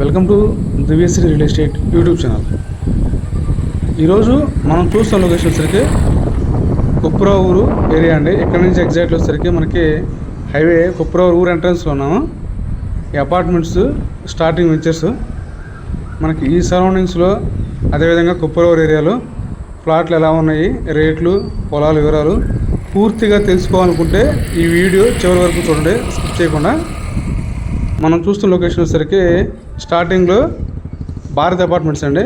Welcome to Divyasri real estate YouTube channel. ఈరోజు మనం చూస్తున్న లొకేషన్ వచ్చరికి కుప్రా ఊరు ఏరియా అండి. ఇక్కడ నుంచి ఎగ్జాక్ట్ వచ్చరికి మనకి హైవే కుప్రా ఊరు ఎంట్రన్స్లో ఉన్నాము. ఈ అపార్ట్మెంట్స్ స్టార్టింగ్ వెంచర్స్ మనకి ఈ సరౌండింగ్స్లో అదేవిధంగా కుప్పరూరు ఏరియాలో ప్లాట్లు ఎలా ఉన్నాయి రేట్లు పొలాల వివరాలు పూర్తిగా తెలుసుకోవాలనుకుంటే ఈ వీడియో చివరి వరకు చూడండి స్కిప్ చేయకుండా. మనం చూస్తున్న లొకేషన్ వచ్చరికి స్టార్టింగ్లో భారత్ అపార్ట్మెంట్స్ అండి.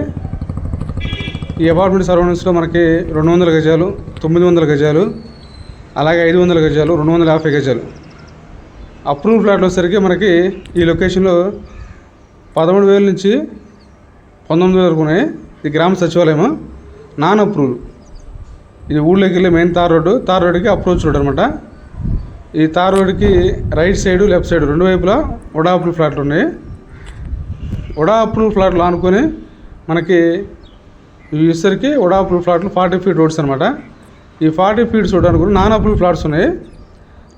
ఈ అపార్ట్మెంట్ సరౌండింగ్స్లో మనకి రెండు వందల గజాలు తొమ్మిది వందల గజాలు అలాగే ఐదు వందల గజాలు రెండు వందల యాభై గజాలు. అప్రూవ్ ఫ్లాట్లు వచ్చేసరికి మనకి ఈ లొకేషన్లో పదమూడు వేల నుంచి పంతొమ్మిది వేల వరకు ఉన్నాయి. ఇది గ్రామ సచివాలయం నాన్ అప్రూవల్ ఇది ఊళ్ళోకి వెళ్ళే మెయిన్ తార్ రోడ్డు తార్ రోడ్డుకి అప్రోచ్ రోడ్ అనమాట ఈ తార్ రోడ్డుకి రైట్ సైడ్ లెఫ్ట్ సైడ్ రెండు వైపులా వడాపుల్ ఫ్లాట్లు ఉన్నాయి. ఉడా అప్రూవ్ ఫ్లాట్లు అనుకొని మనకి ఇసరికి ఉడా అప్రూవ్ ఫ్లాట్లు ఫార్టీ ఫీట్ రోడ్స్ అనమాట ఈ ఫార్టీ ఫీట్స్ రోడ్ అనుకుని నాన్ అప్రూవ్ ఫ్లాట్స్ ఉన్నాయి.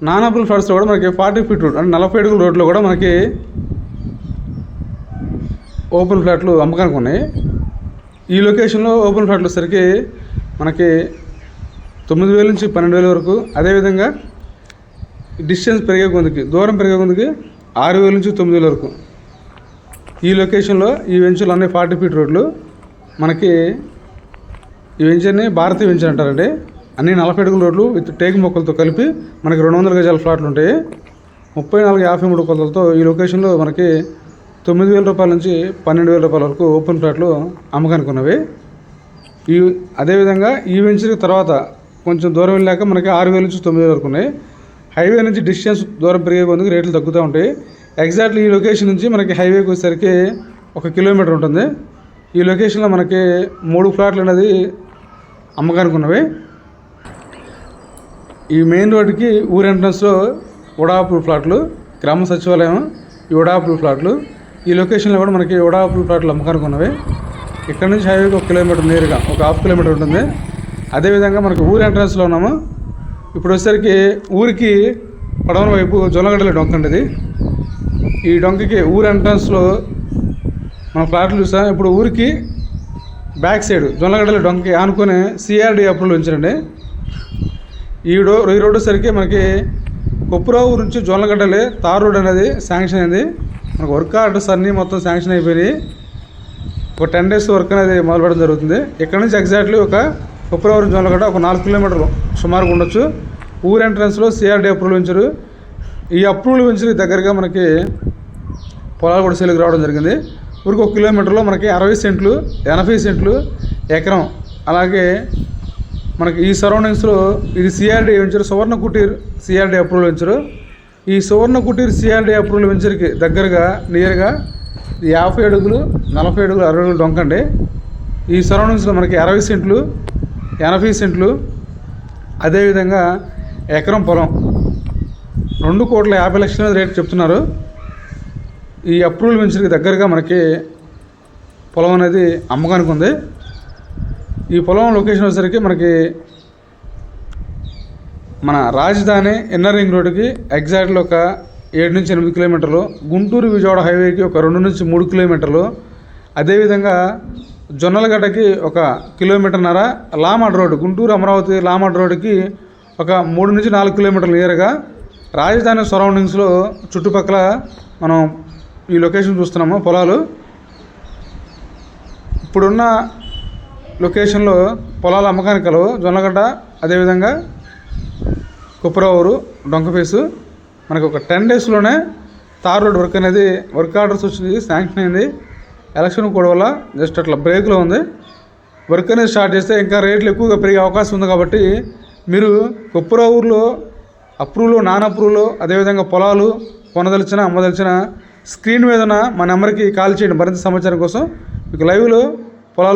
నాన్ అప్రూవ్ ఫ్లాట్స్లో కూడా మనకి ఫార్టీ ఫీట్ రోడ్ అంటే నలభై అడుగుల రోడ్లో కూడా మనకి ఓపెన్ ఫ్లాట్లు అమ్మకానికి ఉన్నాయి. ఈ లొకేషన్లో ఓపెన్ ఫ్లాట్లు వచ్చేసరికి మనకి తొమ్మిది వేల నుంచి పన్నెండు వేల వరకు. అదేవిధంగా డిస్టెన్స్ పెరిగే కొందికి దూరం పెరిగే కొందికి ఆరు వేల నుంచి తొమ్మిది వేల వరకు. ఈ లొకేషన్లో ఈ వెంచర్లు అన్ని ఫార్టీ ఫీట్ రోడ్లు. మనకి ఈ వెంచర్ని భారతీయ వెంచర్ అంటారండి. అన్ని నలభై అడుగుల రోడ్లు విత్ టేకు మొక్కలతో కలిపి మనకి రెండు వందల గజాల ఫ్లాట్లు ఉంటాయి. ముప్పై నాలుగు యాభై మూడు కొలతలతో ఈ లొకేషన్లో మనకి తొమ్మిది వేల రూపాయల నుంచి పన్నెండు వేల రూపాయల వరకు ఓపెన్ ఫ్లాట్లు అమ్మకానికి ఉన్నవి. ఈ అదేవిధంగా ఈ వెంచర్ తర్వాత కొంచెం దూరం వెళ్ళాక మనకి ఆరు వేల నుంచి తొమ్మిది వేల వరకు ఉన్నాయి. హైవే నుంచి డిస్టెన్స్ దూరం పెరిగే కొద్దిగా రేట్లు తగ్గుతూ ఉంటాయి. ఎగ్జాక్ట్లీ ఈ లొకేషన్ నుంచి మనకి హైవేకి వచ్చేసరికి ఒక కిలోమీటర్ ఉంటుంది. ఈ లొకేషన్లో మనకి మూడు ఫ్లాట్లు అనేది అమ్మకానికి ఉన్నవి ఈ మెయిన్ రోడ్డుకి ఊరు ఎంట్రన్స్లో ఉడాపుల్ ఫ్లాట్లు గ్రామ సచివాలయం ఈ ఉడాపుల్ ఫ్లాట్లు. ఈ లొకేషన్లో కూడా మనకి ఉడాపుల్ ఫ్లాట్లు అమ్మకానికి ఉన్నవి ఇక్కడ నుంచి హైవేకి ఒక కిలోమీటర్ నేరుగా ఒక హాఫ్ కిలోమీటర్ ఉంటుంది. అదేవిధంగా మనకి ఊరు ఎంట్రన్స్లో ఉన్నాము. ఇప్పుడు వచ్చేసరికి ఊరికి పడవల వైపు జొన్నగడ్డల డొంక ఇది ఈ డొంకకి ఊరు ఎంట్రన్స్లో మన ఫ్లాట్లు చూసాం ఇప్పుడు ఊరికి బ్యాక్ సైడ్ జొన్నగడ్డల డొంకకి ఆనుకొని సిఆర్డి అప్రూవల్ ఉంచారండి. ఈ రో ఈ రోడ్డు సరికి మనకి కొప్పురావు నుంచి జొన్నగడ్డలే తార్ రోడ్ అనేది శాంక్షన్ అయింది. మనకు వర్క్ ఆర్డర్స్ అన్నీ మొత్తం శాంక్షన్ అయిపోయినాయి. ఒక టెన్ డేస్ వర్క్ అనేది మొదలుపెట్టడం జరుగుతుంది. ఇక్కడ నుంచి ఎగ్జాక్ట్లీ ఒక కుప్పరవరం జొన్నగడ్డ ఒక నాలుగు కిలోమీటర్లు సుమారుగా ఉండొచ్చు. ఊరు ఎంట్రన్స్లో సిఆర్డి అప్రూవల్ ఉంచారు. ఈ అప్రూవల్ వెంచర్కి దగ్గరగా మనకి పొలాలు కూడా సేలుకు రావడం జరిగింది. ఊరికి ఒక కిలోమీటర్లో మనకి అరవై సెంట్లు ఎనభై సెంట్లు ఎకరం. అలాగే మనకి ఈ సరౌండింగ్స్లో ఇది CRD venture Suvarna Kuteer CRD approval venture. ఈ సువర్ణ కుటీర్ సిఆర్డి అప్రూవల్ వెంచర్కి దగ్గరగా నియర్గా యాభై అడుగులు నలభై అడుగులు అరవై అడుగులు డొంకండి ఈ సరౌండింగ్స్లో మనకి అరవై సెంట్లు ఎనభై సెంట్లు అదేవిధంగా ఎకరం పొలం. రెండు కోట్ల యాభై లక్షల రేటు చెప్తున్నారు. ఈ అప్రూవల్ వెంచర్కి దగ్గరగా మనకి పొలం అనేది అమ్మకానికి ఉంది. ఈ పొలం లొకేషన్ వచ్చేసరికి మనకి మన రాజధాని ఇన్నర్ రింగ్ రోడ్డుకి ఎగ్జాక్ట్లీ ఒక ఏడు నుంచి ఎనిమిది కిలోమీటర్లు గుంటూరు విజయవాడ హైవేకి ఒక రెండు నుంచి మూడు కిలోమీటర్లు అదేవిధంగా జొన్నలగడ్డకి ఒక కిలోమీటర్న్నర లామాడ్ రోడ్డు గుంటూరు అమరావతి లామాడ్ రోడ్డుకి ఒక మూడు నుంచి నాలుగు కిలోమీటర్లు నియర్గా రాజధాని సరౌండింగ్స్లో చుట్టుపక్కల మనం ఈ లొకేషన్ చూస్తున్నాము పొలాలు. ఇప్పుడున్న లొకేషన్లో పొలాల అమ్మకానికి కలవు. జొన్నగడ్డ అదేవిధంగా కుప్పరవూరు డొంకఫేసు మనకు ఒక టెన్ డేస్లోనే తార్ రోడ్ వర్క్ అనేది వర్క్ ఆర్డర్స్ వచ్చింది శాంక్షన్ అయింది. ఎలక్షన్ కూడా వల్ల జస్ట్ అట్లా బ్రేక్లో ఉంది. వర్క్ అనేది స్టార్ట్ చేస్తే ఇంకా రేట్లు ఎక్కువగా పెరిగే అవకాశం ఉంది కాబట్టి మీరు కుప్పరావూరులో అప్రూవ్లో నాన్ అప్రూవ్లో అదేవిధంగా పొలాలు కొనదలిచిన అమ్మదలిచిన స్క్రీన్ మీద మన మా నెంబర్కి కాల్ చేయండి మరింత సమాచారం కోసం. మీకు లైవ్లో పొలాలు